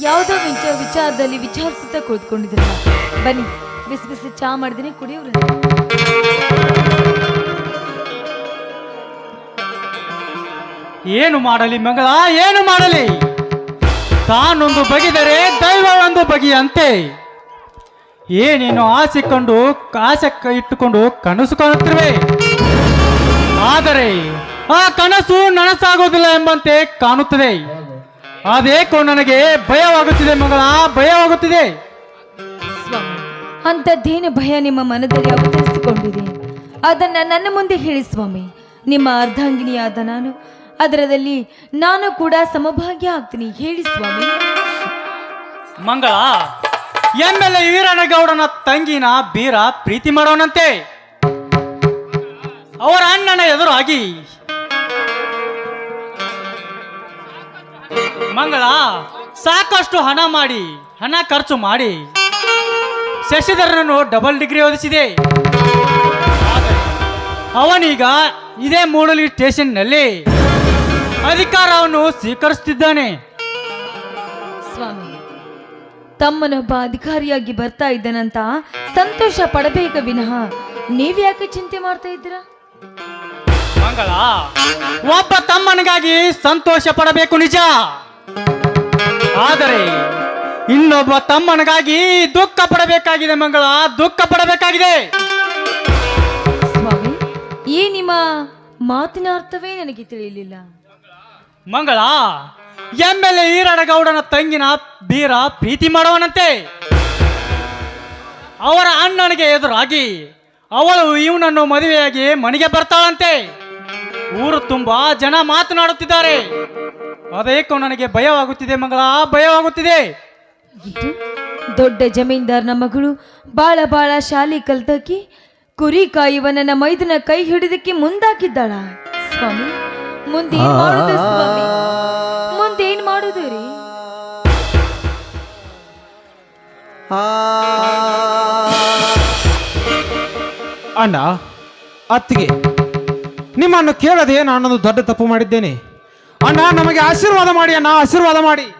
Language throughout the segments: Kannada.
ಯಾವುದೋ ವಿಚ ವಿಚಾರದಲ್ಲಿ ವಿಚಾರಿಸುತ್ತಾ ಕುಳಿತುಕೊಂಡಿದ್ರ ಬನ್ನಿ, ಬಿಸಿ ಬಿಸಿ ಚಾ ಮಾಡಿದಿನಿ ಕುಡಿಯೋರು ಏನು ಮಾಡಲಿ ಮಗಳ, ಏನು ಮಾಡಲಿ? ತಾನೊಂದು ಬಗೆದರೆ ದೈವ ಒಂದು ಬಗೆಯಂತೆ. ಏನೇನು ಆಸೆ ಕಂಡು, ಆಸೆ ಇಟ್ಟುಕೊಂಡು ಕನಸು ಕಾಣುತ್ತಿರುವೆ. ಆದರೆ ಆ ಕನಸು ನನಸಾಗೋದಿಲ್ಲ ಎಂಬಂತೆ ಕಾಣುತ್ತದೆ. ಅದೇಕೋ ನನಗೆ ಭಯವಾಗುತ್ತಿದೆ ಮಗಳ ಭಯವಾಗುತ್ತಿದೆ ಸ್ವಾಮಿ ಅಂಥದ್ದೇನು ಭಯ ನಿಮ್ಮ ಮನದಲ್ಲಿ ಅವತರಿಸಿಕೊಂಡಿದೆ? ಅದನ್ನ ನನ್ನ ಮುಂದೆ ಹೇಳಿ ಸ್ವಾಮಿ. ನಿಮ್ಮ ಅರ್ಧಾಂಗಿನಿಯಾದ ನಾನು ಅದರದಲ್ಲಿ ನಾನು ಕೂಡ ಸಮಭಾಗ್ಯ ಆಗ್ತೀನಿ. ಹೇಳಿ ಸ್ವಾಮಿ. ಮಂಗಳ ಎಂ ಎಲ್ ಎ ವೀರನಗೌಡನ ತಂಗಿನ ಬೀರ ಪ್ರೀತಿ ಮಾಡೋಣಂತೆ ಅವರ ಅಣ್ಣನ ಎದುರಾಗಿ ಮಂಗಳ, ಸಾಕಷ್ಟು ಹಣ ಮಾಡಿ, ಹಣ ಖರ್ಚು ಮಾಡಿ, ಶಶಿಧರನನ್ನು ಡಬಲ್ ಡಿಗ್ರಿ ಓದಿಸಿದೆ. ಅವನೀಗ ಇದೇ ಮೂಡಲಿ ಸ್ಟೇಷನ್ನಲ್ಲಿ ಅಧಿಕಾರವನ್ನು ಸ್ವೀಕರಿಸುತ್ತಿದ್ದಾನೆ ಸ್ವಾಮಿ, ತಮ್ಮನೊಬ್ಬ ಅಧಿಕಾರಿಯಾಗಿ ಬರ್ತಾ ಇದ್ದನಂತ ಸಂತೋಷ ಪಡಬೇಕ ವಿನಃ ನೀವ್ಯಾಕೆ ಚಿಂತೆ ಮಾಡ್ತಾ ಇದ್ದೀರಾ? ಮಂಗಳ ಒಬ್ಬ ತಮ್ಮನಿಗಾಗಿ ಸಂತೋಷ ಪಡಬೇಕು ನಿಜ. ಆದರೆ ಇನ್ನೊಬ್ಬ ತಮ್ಮನಿಗಾಗಿ ದುಃಖ ಪಡಬೇಕಾಗಿದೆ ಮಂಗಳ ದುಃಖ ಪಡಬೇಕಾಗಿದೆ. ಸ್ವಾಮಿ ಈ ನಿಮ್ಮ ಮಾತಿನ ಅರ್ಥವೇ ನನಗೆ ತಿಳಿಯಲಿಲ್ಲ. ಮಂಗಳ ಎಂ ಎಲ್ ಎ ಈರಡಗೌಡನ ತಂಗಿನ ಬೀರ ಪ್ರೀತಿ ಮಾಡುವನಂತೆ. ಅವರ ಅಣ್ಣನಿಗೆ ಎದುರಾಗಿ ಅವಳು ಇವನನ್ನು ಮದುವೆಯಾಗಿ ಮನೆಗೆ ಬರ್ತಾಳಂತೆ. ಊರು ತುಂಬಾ ಜನ ಮಾತನಾಡುತ್ತಿದ್ದಾರೆ. ಅದೇಕೋ ನನಗೆ ಭಯವಾಗುತ್ತಿದೆ ಮಂಗಳ ಭಯವಾಗುತ್ತಿದೆ. ಇದು ದೊಡ್ಡ ಜಮೀನ್ದಾರನ ಮಗಳು ಬಾಳ ಬಾಳ ಶಾಲೆ ಕಲ್ತಕ್ಕಿ ಕುರಿ ಕಾಯುವ ನನ್ನ ಮೈದನ ಕೈ ಹಿಡಿದಕ್ಕೆ ಮುಂದಾಕಿದ್ದಾಳ. ಸ್ವಾಮಿ ಮುಂದೆ ಮಾಡುದು ಸ್ವಾಮಿ? ಮುಂದೇನ್ ಮಾಡುದು ರೀ? ಅಣ್ಣ ಅತ್ತಿಗೆ. ನಿಮ್ಮನ್ನು ಕೇಳದೆ ನಾನೊಂದು ದೊಡ್ಡ ತಪ್ಪು ಮಾಡಿದ್ದೇನೆ. ಅಣ್ಣ, ನಮಗೆ ಆಶೀರ್ವಾದ ಮಾಡಿ ಅಣ್ಣ, ಆಶೀರ್ವಾದ ಮಾಡಿ.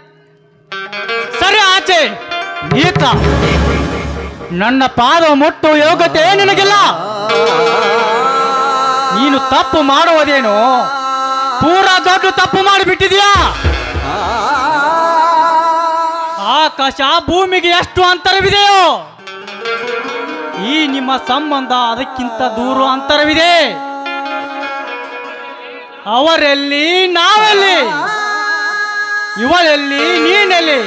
ಸರಿ ಆಚೆ. ಈತ. ನನ್ನ ಪಾದ ಮುಟ್ಟು ಯೋಗ್ಯತೆ ನಿನಗಿಲ್ಲ. ನೀನು ತಪ್ಪು ಮಾಡುವುದೇನು? ಪೂರಾ ದೊಡ್ಡ ತಪ್ಪು ಮಾಡಿಬಿಟ್ಟಿದ್ಯಾ? ಆಕಾಶ ಭೂಮಿಗೆ ಎಷ್ಟು ಅಂತರವಿದೆಯೋ? ಈ ನಿಮ್ಮ ಸಂಬಂಧ ಅದಕ್ಕಿಂತ ದೂರ ಅಂತರವಿದೆ. ಅವರೆಲ್ಲಿ? ನಾವೆಲ್ಲಿ? ಇವಳೆಲ್ಲಿ ನೀನೆಲ್ಲಿ?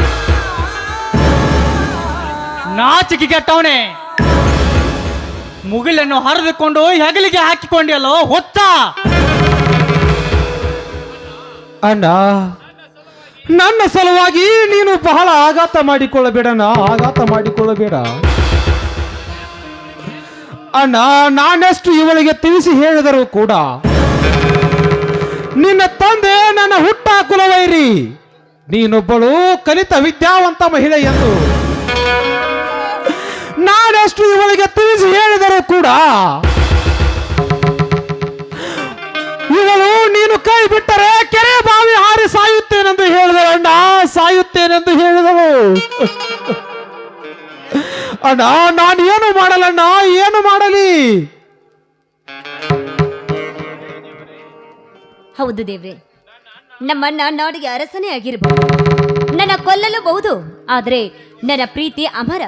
ನಾಚಿಕೆ ಕೆಟ್ಟವನೇ. ಮುಗಿಲನ್ನು ಹರಿದುಕೊಂಡು ಹೆಗಲಿಗೆ ಹಾಕಿಕೊಂಡಿಯಲ್ಲೋ, ಹೊತ್ತ. ಅಣ್ಣ, ನನ್ನ ಸಲುವಾಗಿ ನೀನು ಬಹಳ ಆಘಾತ ಮಾಡಿಕೊಳ್ಳಬೇಡಣ್ಣ, ಆಘಾತ ಮಾಡಿಕೊಳ್ಳಬೇಡ. ಅಣ್ಣ, ನಾನೆಷ್ಟು ಇವಳಿಗೆ ತಿಳಿಸಿ ಹೇಳಿದರೂ ಕೂಡ ನಿನ್ನ ತಂದೆ ನನ್ನ ಹುಟ್ಟ ಕುಲವೈರಿ. ನೀನೊಬ್ಬಳು ಕಲಿತ ವಿದ್ಯಾವಂತ ಮಹಿಳೆ ಎಂದು. ನಾನೆಷ್ಟು ಇವಳಿಗೆ ತಿಳಿಸಿ ಹೇಳಿದರೂ ಕೂಡ ಇವಳು ನೀನು ಕೈ ಬಿಟ್ಟರೆ ಕೆರೆ ಬಾವಿ ಹಾರಿ ಸಾಯುತ್ತೇನೆಂದು ಹೇಳಿದಳು. ಅಣ್ಣ, ಸಾಯುತ್ತೇನೆಂದು ಹೇಳಿದಳು. ಅಣ್ಣ, ನಾನು ಏನು ಮಾಡಲಣ್ಣ? ಏನು ಮಾಡಲಿ? ಹೌದು ದೇವ್ರೆ. ನಮ್ಮಣ್ಣ ನಾಡಿಗೆ ಅರಸನೇ ಆಗಿರಬಹುದು ನನ್ನ ಕೊಲ್ಲಲೂಬಹುದು, ಆದರೆ ನನ್ನ ಪ್ರೀತಿ ಅಮರ.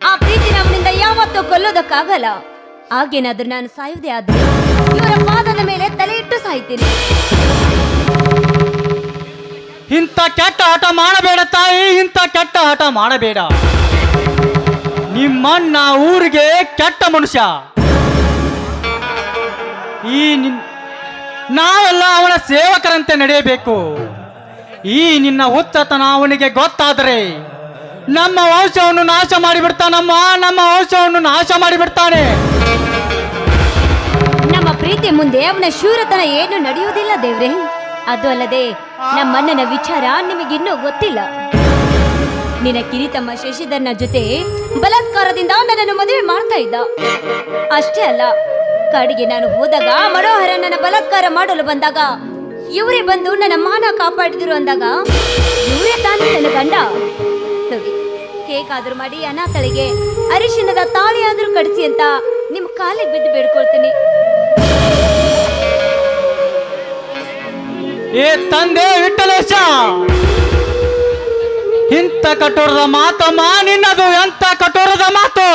ಆ ಪ್ರೀತಿ ನಮ್ಮಿಂದ ಯಾವತ್ತೂ ಕೊಲ್ಲೋದಕ್ಕಾಗಲ್ಲ. ಆಗೇನಾದ್ರೂ ನಾನು ಸಾಯುವುದೇ ಆದ್ರೆ ಇವರ ಪಾದದ ಮೇಲೆ ತಲೆ ಇಟ್ಟು ಸಾಯ್ತೀನಿ. ಇಂಥ ಕೆಟ್ಟ ಆಟ ಮಾಡಬೇಡ ತಾಯಿ, ಇಂಥ ಕೆಟ್ಟ ಆಟ ಮಾಡಬೇಡ. ನಿಮ್ಮಣ್ಣ ಊರಿಗೆ ಕೆಟ್ಟ ಮನುಷ್ಯ. ಈ ನಿನ್ ನಾವೆಲ್ಲ ಅವನ ಸೇವಕರಂತೆ ನಡೆಯಬೇಕು. ಈ ನಿನ್ನ ಹುಚ್ಚತನ ಅವನಿಗೆ ಗೊತ್ತಾದರೆ ನಮ್ಮ ವಂಶವನ್ನು ನಾಶ ಮಾಡಿಬಿಡ್ತಾನಮ್ಮ ನಮ್ಮ ವಂಶವನ್ನು ನಾಶ ಮಾಡಿಬಿಡ್ತಾನೆ. ನಮ್ಮ ಪ್ರೀತಿ ಮುಂದೆ ಅವನ ಶೂರತನ ಏನು ನಡೆಯುವುದಿಲ್ಲ ದೇವ್ರೆ. ಅದು ಅಲ್ಲದೆ ನಮ್ಮಣ್ಣನ ವಿಚಾರ ನಿಮಗಿನ್ನೂ ಗೊತ್ತಿಲ್ಲ. ನಿನ್ನ ಕಿರಿತಮ್ಮ ಶಶಿಧರ್ನ ಜೊತೆ ಬಲತ್ಕಾರದಿಂದ ನನ್ನನ್ನು ಮದುವೆ ಮಾಡ್ತಾ ಇದ್ದ. ಅಷ್ಟೇ ಅಲ್ಲ ಕಾಡಿಗೆ ನಾನು ಹೋದಾಗ ಮನೋಹರ ನನ್ನ ಬಲತ್ಕಾರ ಮಾಡಲು ಬಂದಾಗ ಇವರೇ ಬಂದು ನನ್ನ ಮಾನ ಕಾಪಾಡಿದ್ರು ಅಂದಾಗ ಇವರೇ ತಾನೇ ನನ್ನ ಗಂಡ. ನೋಡಿ, ಹೇಗಾದ್ರೂ ಮಾಡಿ ಅನಾಥಳಿಗೆ ಅರಿಶಿನದ ತಾಳಿ ಆದ್ರೂ ಕಡಿಸಿ ಅಂತ ನಿಮ್ಮ ಕಾಲಿಗೆ ಬಿದ್ದು ಬೇಡ್ಕೊಳ್ತೀನಿ. ಏ ತಂದೆ ವಿಠಲೇಶ ಇಂಥ ಕಠೋರದ ಮಾತಮ್ಮ, ನಿನ್ನದು ಎಂತ ಕಠೋರದ ಮಾತು?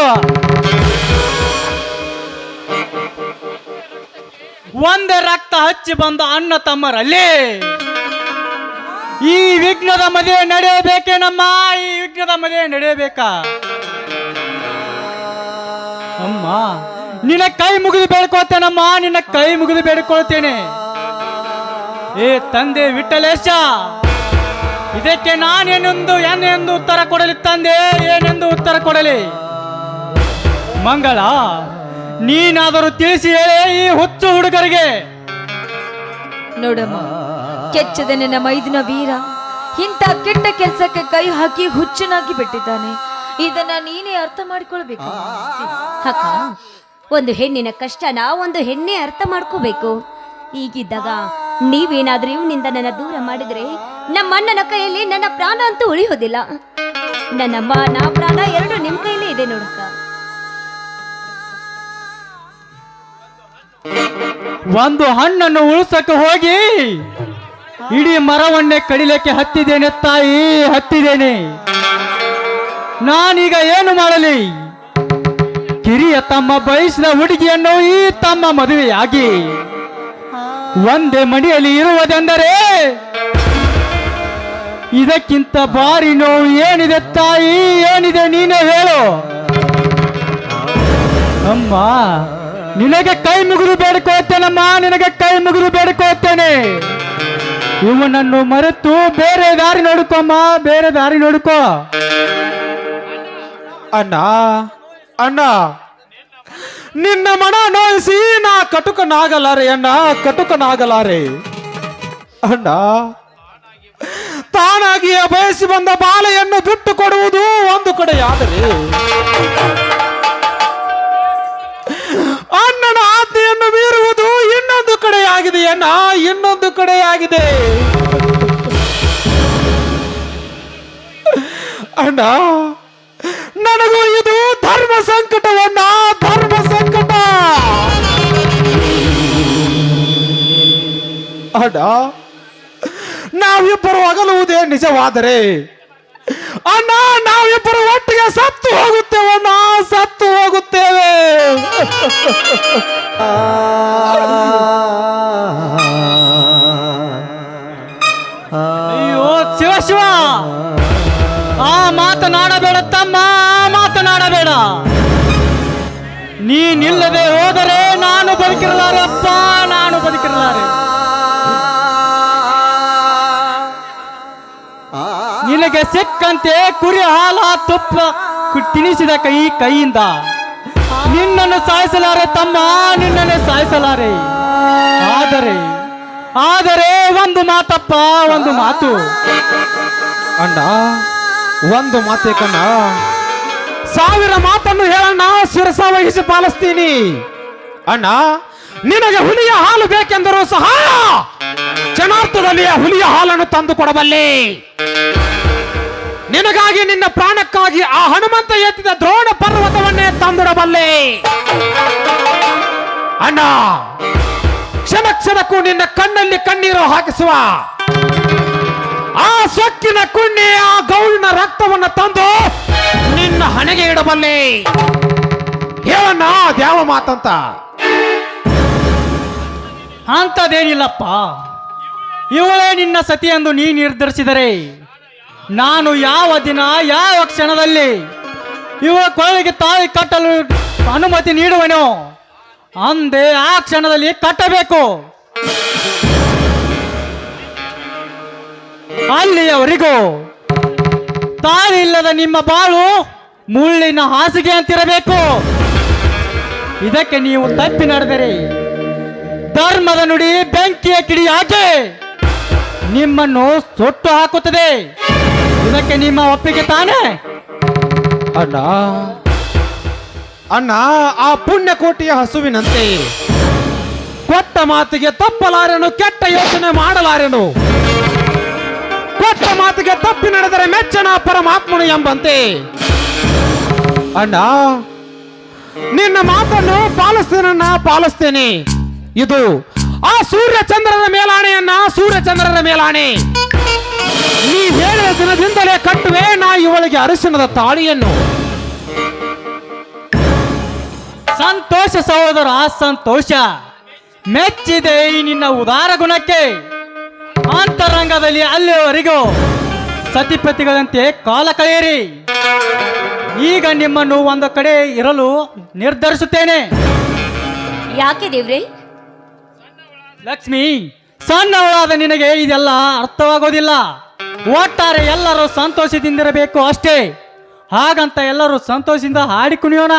ಒಂದೇ ರಕ್ತ ಹಚ್ಚಿ ಬಂದ ಅಣ್ಣ ತಮ್ಮರಲ್ಲಿ. ಈ ವಿಘ್ನದ ಮದುವೆ ನಡೆಯಬೇಕೇನಮ್ಮ ಈ ವಿಘ್ನದ ಮದುವೆ ನಡೆಯಬೇಕಾ? ಅಮ್ಮ, ನಿನ್ನ ಕೈ ಮುಗಿದು ಬೇಡ್ಕೊಳ್ತೇನಮ್ಮ ನಿನ್ನ ಕೈ ಮುಗಿದು ಬೇಡ್ಕೊಳ್ತೇನೆ. ಏ ತಂದೆ ವಿಠಲೇಶ, ಇದಕ್ಕೆ ನಾನೇನೆಂದು, ಏನೆಂದು ಉತ್ತರ ಕೊಡಲಿ ತಂದೆ, ಏನೆಂದು ಉತ್ತರ ಕೊಡಲಿ? ಮಂಗಳ ನೀನಾದರೂ ತಿಳಿಸಿ ಹೇಳಿ ಈ ಹುಚ್ಚು ಹುಡುಗರಿಗೆ. ನೋಡಮ್ಮ, ಕೆಚ್ಚದೆ ನಿನ್ನ ಮೈದಿನ ವೀರ. ಇಂಥ ಕೆಟ್ಟ ಕೆಲಸಕ್ಕೆ ಕೈ ಹಾಕಿ ಹುಚ್ಚನಾಗಿ ಬಿಟ್ಟಿದ್ದಾನೆ. ಇದನ್ನ ನೀನೇ ಅರ್ಥ ಮಾಡಿಕೊಳ್ಬೇಕು. ಅಕ್ಕ, ಒಂದು ಹೆಣ್ಣಿನ ಕಷ್ಟನ ಒಂದು ಹೆಣ್ಣೆ ಅರ್ಥ ಮಾಡ್ಕೋಬೇಕು. ಈಗಿದ್ದಾಗ ನೀವೇನಾದ್ರೂ ಇವನಿಂದ ನನ್ನ ದೂರ ಮಾಡಿದ್ರೆ ನಮ್ಮ ಅಣ್ಣನ ಕೈಯಲ್ಲಿ ನನ್ನ ಪ್ರಾಣ ಅಂತೂ ಉಳಿಯೋದಿಲ್ಲ. ನನ್ನ ಮಾನ, ಪ್ರಾಣ ಎರಡು ನಿಮ್ಮ ಕೈಲೇ ಇದೆ ನೋಡಕ್ಕ. ಒಂದು ಹಣ್ಣನ್ನು ಉಳಿಸಕ್ಕೆ ಹೋಗಿ ಇಡೀ ಮರವನ್ನೇ ಕಡಿಲಕ್ಕೆ ಹತ್ತಿದ್ದೇನೆ ತಾಯಿ, ಹತ್ತಿದ್ದೇನೆ. ನಾನೀಗ ಏನು ಮಾಡಲಿ? ಕಿರಿಯ ತಮ್ಮ ಬಯಸಿದ ಹುಡುಗಿಯನ್ನು ಈ ತಮ್ಮ ಮದುವೆಯಾಗಿ ಒಂದೇ ಮಡಿಯಲ್ಲಿ ಇರುವುದೆಂದರೆ ಇದಕ್ಕಿಂತ ಬಾರಿ ನೋವು ಏನಿದೆ ತಾಯಿ? ಏನಿದೆ ನೀನೇ ಹೇಳು. ಅಮ್ಮ ನಿನಗೆ ಕೈ ಮುಗಿದು ಬೇಡಿಕೊಳ್ಳುತ್ತೇನಮ್ಮ ನಿನಗೆ ಕೈ ಮುಗಿದು ಬೇಡಿಕೊಳ್ಳುತ್ತೇನೆ ಇವನನ್ನು ಮರೆತು ಬೇರೆ ದಾರಿ ನೋಡ್ಕೊಮ್ಮ ಬೇರೆ ದಾರಿ ನೋಡ್ಕೋ. ಅಣ್ಣ ಅಣ್ಣ, ನಿನ್ನ ಮನ ನೋಯಿಸಿ ನಾ ಕಟುಕನಾಗಲಾರೆ ಅಣ್ಣ ಕಟುಕನಾಗಲಾರೆ. ಅಣ್ಣ, ತಾನಾಗಿಯೇ ಬಯಸಿ ಬಂದ ಬಾಲೆಯನ್ನು ಬಿಟ್ಟು ಕೊಡುವುದು ಒಂದು ಕಡೆಯಾದರೆ. ಅಣ್ಣನ ಆಜ್ಞೆಯನ್ನು ಮೀರುವುದು ಇನ್ನೊಂದು ಕಡೆಯಾಗಿದೆ ಅಣ್ಣ? ಇನ್ನೊಂದು ಕಡೆಯಾಗಿದೆ. ಅಣ್ಣ, ನನಗೂ ಇದು ಧರ್ಮ ಸಂಕಟವನ್ನ ಧರ್ಮ ಸಂಕಟ. ಅಣ್ಣ, ನಾವಿಬ್ಬರು ಅಗಲುವುದೇ ನಿಜವಾದರೆ, ಅಣ್ಣ, ನಾವಿಬ್ಬರು ಒಟ್ಟಿಗೆ ಸತ್ತು ಹೋಗುತ್ತೇವಣ್ಣ, ಸತ್ತು ಹೋಗುತ್ತೇವೆ. ನಿನಗೆ ಸಿಕ್ಕಂತೆ ಕುರಿ ಹಾಲ ತುಪ್ಪ ತಿನಿಸಿದ ಕೈ ಕೈಯಿಂದ. ನಿನ್ನನ್ನು ಸಾಯಿಸಲಾರೆ ತಮ್ಮ, ನಿನ್ನನ್ನು ಸಾಯಿಸಲಾರೆ. ಆದರೆ ಆದರೆ ಒಂದು ಮಾತಪ್ಪ, ಒಂದು ಮಾತು. ಅಣ್ಣ, ಒಂದು ಮಾತೆ ಕಣ್ಣ. ಸಾವಿರ ಮಾತನ್ನು ಹೇಳಣ್ಣ, ಶಿರಸ ವಹಿಸಿ ಪಾಲಿಸ್ತೀನಿ. ಅಣ್ಣ, ನಿನಗೆ ಹುಲಿಯ ಹಾಲು ಬೇಕೆಂದರೂ ಸಹ ಕ್ಷಣಾರ್ಥದಲ್ಲಿ ಹುಲಿಯ ಹಾಲನ್ನು ತಂದು ಕೊಡಬಲ್ಲೆ. ನಿನಗಾಗಿ ನಿನ್ನ ಪ್ರಾಣಕ್ಕಾಗಿ ಆ ಹನುಮಂತ ಎತ್ತಿದ ದ್ರೋಣ ಪರ್ವತವನ್ನೇ ತಂದಿಡಬಲ್ಲೆ. ಅಣ್ಣ, ಕ್ಷಣ ಕ್ಷಣಕ್ಕೂ ನಿನ್ನ ಕಣ್ಣಲ್ಲಿ ಕಣ್ಣೀರು ಹಾಕಿಸುವ ಆ ಸೊಕ್ಕಿನ ಕುಣ್ಣಿ, ಆ ಗೌಳಿನ ರಕ್ತವನ್ನು ತಂದು ನಿನ್ನ ಹಣೆಗೆ ಇಡಬಲ್ಲೆ. ಹೇಳಣ್ಣ ದ್ಯಾವ ಮಾತಂತ? ಅಂತದೇನಿಲ್ಲಪ್ಪ ಇವಳೇ ನಿನ್ನ ಸತಿ ಎಂದು ನೀ ನಿರ್ಧರಿಸಿದರೆ ನಾನು ಯಾವ ದಿನ, ಯಾವ ಕ್ಷಣದಲ್ಲಿ ಇವರ ಕೊಳಗೆ ತಾಳಿ ಕಟ್ಟಲು ಅನುಮತಿ ನೀಡುವೆನೋ, ಅಂದೆ ಆ ಕ್ಷಣದಲ್ಲಿ ಕಟ್ಟಬೇಕು. ಅಲ್ಲಿಯವರೆಗೂ ತಾಯಿ ಇಲ್ಲದ ನಿಮ್ಮ ಬಾಳು ಮುಳ್ಳಿನ ಹಾಸಿಗೆ ಅಂತಿರಬೇಕು. ಇದಕ್ಕೆ ನೀವು ತಪ್ಪಿ ನಡೆದರೆ. ಧರ್ಮದ ನುಡಿ ಬೆಂಕಿಯ ಕಿಡಿ ಹಾಕಿ ನಿಮ್ಮನ್ನು ಸುಟ್ಟು ಹಾಕುತ್ತದೆ. ಇದಕ್ಕೆ ನಿಮ್ಮ ಒಪ್ಪಿಗೆ ತಾನೇ? ಅಣ್ಣ. ಅಣ್ಣ ಆ ಪುಣ್ಯಕೋಟಿಯ ಹಸುವಿನಂತೆ ಕೊಟ್ಟ ಮಾತಿಗೆ ತಪ್ಪಲಾರೆನು ಕೆಟ್ಟ ಯೋಚನೆ ಮಾಡಲಾರೆನು? ಕೊಟ್ಟ ಮಾತಿಗೆ ತಪ್ಪಿ ನಡೆದರೆ ಮೆಚ್ಚನ ಪರಮಾತ್ಮನು ಎಂಬಂತೆ. ಅಣ್ಣ. ನಿನ್ನ ಮಾತನ್ನು ಪಾಲಿಸ್ತೇನನ್ನ ಪಾಲಿಸ್ತೇನೆ. ಇದು ಆ ಸೂರ್ಯ ಚಂದ್ರರ ಮೇಲಾಣೆಯನ್ನ ಸೂರ್ಯ ಚಂದ್ರರ ಮೇಲಾಣೆ. ನೀ ಹೇಳಿದ ದಿನದಿಂದಲೇ ಕಟ್ಟುವೆ ನಾ ಇವಳಿಗೆ ಅರಸಿನದ ತಾಳಿಯನ್ನು. ಸಂತೋಷ ಸಹೋದರ ಸಂತೋಷ ಮೆಚ್ಚಿದೆ ಈ ನಿನ್ನ ಉದಾರ ಗುಣಕ್ಕೆ. ಅಂತರಂಗದಲ್ಲಿ ಅಲ್ಲಿಯವರೆಗೂ ಸತಿಪತಿಗಳಂತೆ ಕಾಲ ಕಳೆಯಿರಿ. ಈಗ ನಿಮ್ಮನ್ನು ಒಂದು ಕಡೆ ಇರಲು ನಿರ್ಧರಿಸುತ್ತೇನೆ. ಯಾಕೆ ದೇವ್ರಿ? ಲಕ್ಷ್ಮಿ ಸಣ್ಣವಳಾದ ನಿನಗೆ ಇದೆಲ್ಲ ಅರ್ಥವಾಗೋದಿಲ್ಲ. ಒಟ್ಟಾರೆ ಎಲ್ಲರೂ ಸಂತೋಷದಿಂದಿರಬೇಕು ಅಷ್ಟೇ. ಹಾಗಂತ ಎಲ್ಲರೂ ಸಂತೋಷದಿಂದ ಹಾಡಿ ಕುಣಿಯೋಣ.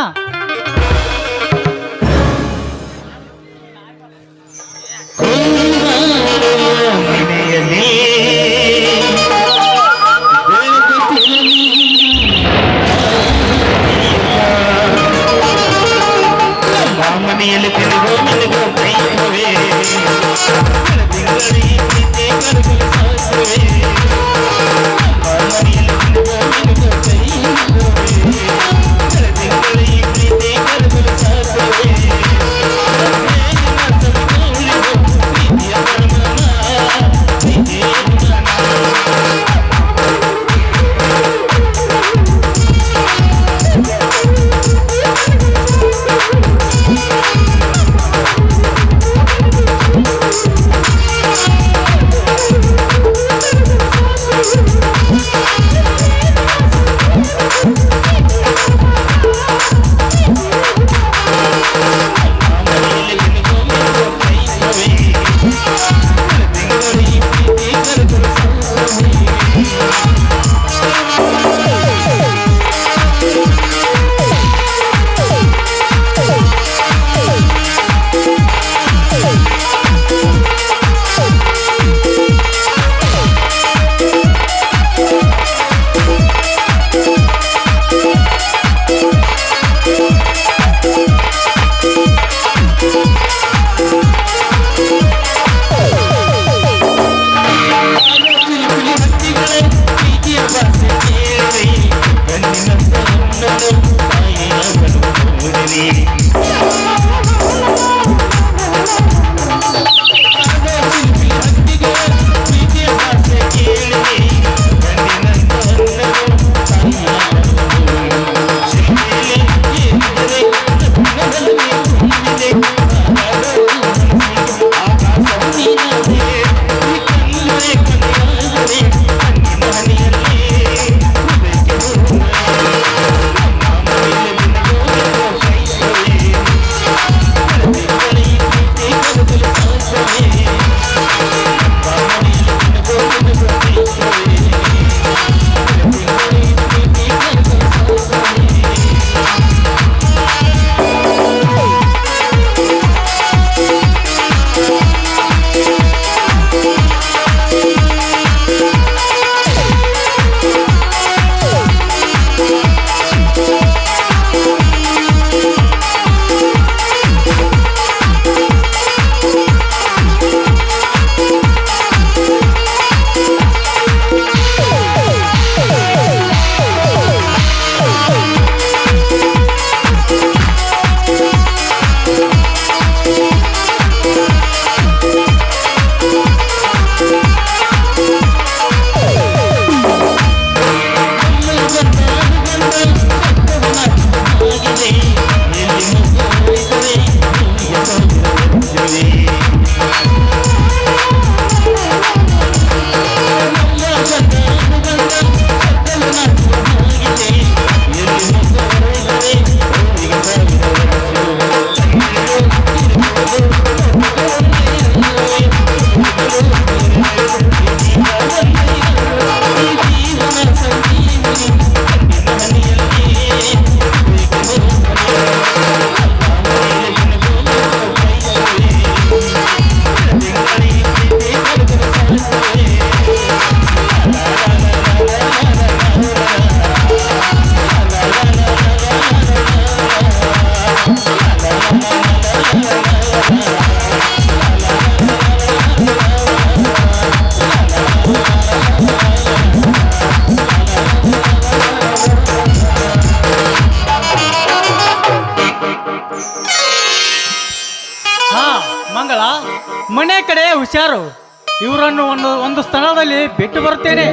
ಇವರನ್ನು ಒಂದು ಒಂದು ಸ್ಥಳದಲ್ಲಿ ಬಿಟ್ಟು ಬರುತ್ತೇನೆ.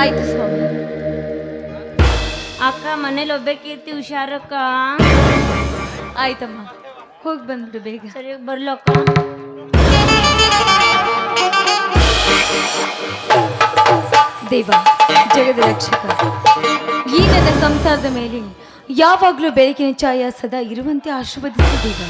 ಆಯ್ತು ಸ್ವಾಮಿ. ಅಕ್ಕ, ಮನೇಲಿ ಕೀರ್ತಿ ಹುಷಾರಕ್ಕ? ಆಯ್ತಮ್ಮ. ಹೋಗಿ ಬಂದ್ಬಿಡು ಬೇಗ. ಸರಿ ಬರ್ಲಕ್ಕ ದೇವ, ಜಗದ ರಕ್ಷಕ ಈ ನನ್ನ ಸಂಸಾರದ ಮೇಲೆ ಯಾವಾಗಲೂ ಬೆಳಕಿನ ಛಾಯ ಸದಾ ಇರುವಂತೆ ಆಶೀರ್ವದಿಸು ದೇವ.